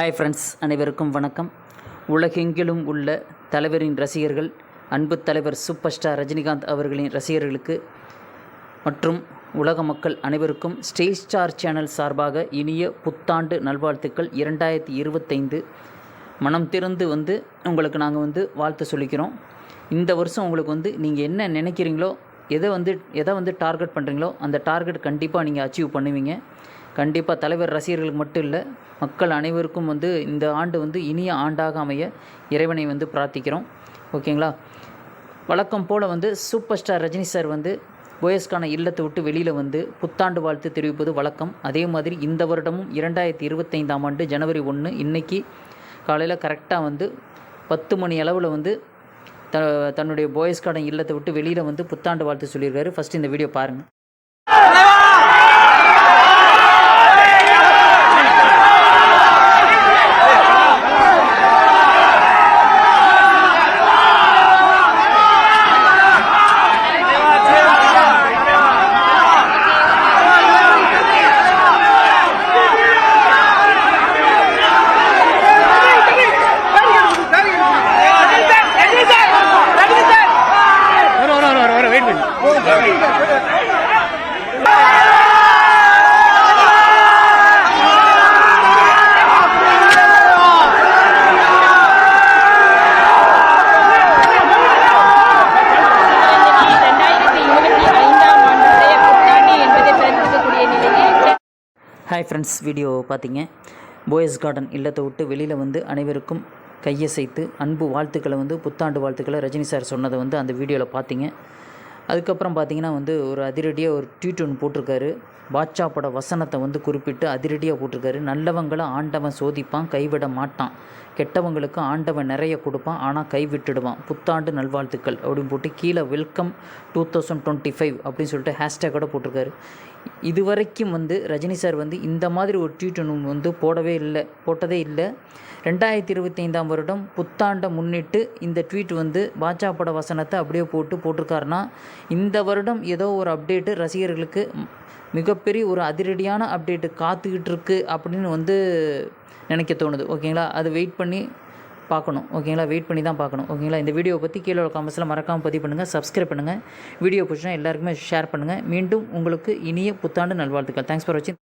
Hi friends அனைவருக்கும் வணக்கம். உலகெங்கிலும் உள்ள தலைவரின் ரசிகர்கள் அன்பு தலைவர் சூப்பர் ஸ்டார் ரஜினிகாந்த் அவர்களின் ரசிகர்களுக்கு மற்றும் உலக மக்கள் அனைவருக்கும் ஸ்டேஜ் ஸ்டார் சேனல் சார்பாக இனிய புத்தாண்டு நல்வாழ்த்துக்கள். இரண்டாயிரத்தி இருபத்தைந்து மனம் திறந்து வந்து உங்களுக்கு நாங்கள் வந்து வாழ்த்து சொல்லிக்கிறோம். இந்த வருஷம் உங்களுக்கு வந்து நீங்கள் என்ன நினைக்கிறீங்களோ எதை வந்து எதை வந்து டார்கெட் பண்ணுறீங்களோ அந்த டார்கெட் கண்டிப்பாக நீங்கள் அச்சீவ் பண்ணுவீங்க. கண்டிப்பாக தலைவர் ரசிகர்களுக்கு மட்டும் இல்லை மக்கள் அனைவருக்கும் வந்து இந்த ஆண்டு வந்து இனிய ஆண்டாக அமைய இறைவனை வந்து பிரார்த்திக்கிறோம். ஓகேங்களா? வழக்கம் போல் வந்து சூப்பர் ஸ்டார் ரஜினி சார் வந்து போயஸ்கான இல்லத்தை விட்டு வெளியில் வந்து புத்தாண்டு வாழ்த்து தெரிவிப்பது வழக்கம். அதே மாதிரி இந்த வருடமும் இரண்டாயிரத்தி இருபத்தைந்தாம் ஆண்டு ஜனவரி ஒன்று இன்னைக்கு காலையில் கரெக்டாக வந்து பத்து மணி அளவில் வந்து த தன்னுடைய போயஸ் கார்டன் இல்லத்தை விட்டு வெளியில் வந்து புத்தாண்டு வாழ்த்து சொல்லியிருக்காரு. ஃபஸ்ட் இந்த வீடியோ பாருங்கள் வர வர வர வர வெயிட் பண்ணு ரெண்டாயிரத்தி இருபத்தி ஐந்தாம் ஆண்டுடைய புத்தாண்டு என்பதை பிறந்திருக்கக்கூடிய நிலையில் ஹாய் ஃப்ரெண்ட்ஸ் வீடியோ பார்த்தீங்க போயஸ் கார்டன் இல்லத்தை விட்டு வெளியில் வந்து அனைவருக்கும் கையசைத்து அன்பு வாழ்த்துக்களை வந்து புத்தாண்டு வாழ்த்துக்களை ரஜினி சார் சொன்னதை வந்து அந்த வீடியோவில் பார்த்தீங்க அதுக்கப்புறம் பார்த்தீங்கன்னா வந்து ஒரு அதிரடியாக ஒரு ட்வீட் ஒன்று போட்டிருக்காரு. பாட்சா பட வசனத்தை வந்து குறிப்பிட்டு அதிரடியாக போட்டிருக்காரு. நல்லவங்களை ஆண்டவன் சோதிப்பான் கைவிட மாட்டான். கெட்டவங்களுக்கு ஆண்டவன் நிறைய கொடுப்பான் ஆனால் கைவிட்டுடுவான். புத்தாண்டு நல்வாழ்த்துக்கள் அப்படின்னு போட்டு கீழே welcome two thousand twenty five அப்படின்னு சொல்லிட்டு ஹேஷ்டேக்கோட போட்டிருக்காரு. இது வரைக்கும் வந்து ரஜினி சார் வந்து இந்த மாதிரி ஒரு ட்வீட் ஒன்று வந்து போடவே இல்லை போட்டதே இல்லை. ரெண்டாயிரத்தி இருபத்தி ஐந்தாம் வருடம் புத்தாண்டை முன்னிட்டு இந்த ட்வீட் வந்து பாஜா பட வசனத்தை அப்படியே போட்டு போட்டிருக்காருன்னா இந்த வருடம் ஏதோ ஒரு அப்டேட்டு ரசிகர்களுக்கு மிகப்பெரிய ஒரு அதிரடியான அப்டேட்டு காத்துக்கிட்டு இருக்கு அப்படின்னு வந்து நினைக்க தோணுது. ஓகேங்களா? அது வெயிட் பண்ணி பார்க்கணும். ஓகேங்களா? வெயிட் பண்ணி தான் பார்க்கணும். ஓகேங்களா? இந்த வீடியோவை பற்றி கீழே உள்ள காமெண்ட்ஸில் மறக்காமல் பதிவு பண்ணுங்கள் சப்ஸ்கிரைப் பண்ணுங்கள் வீடியோ பிடிச்சினா எல்லாருக்குமே ஷேர் பண்ணுங்கள் மீண்டும் உங்களுக்கு இனிய புத்தாண்டு நல்வாழ்த்துக்கள். தேங்க்ஸ் ஃபார் வாட்சிங்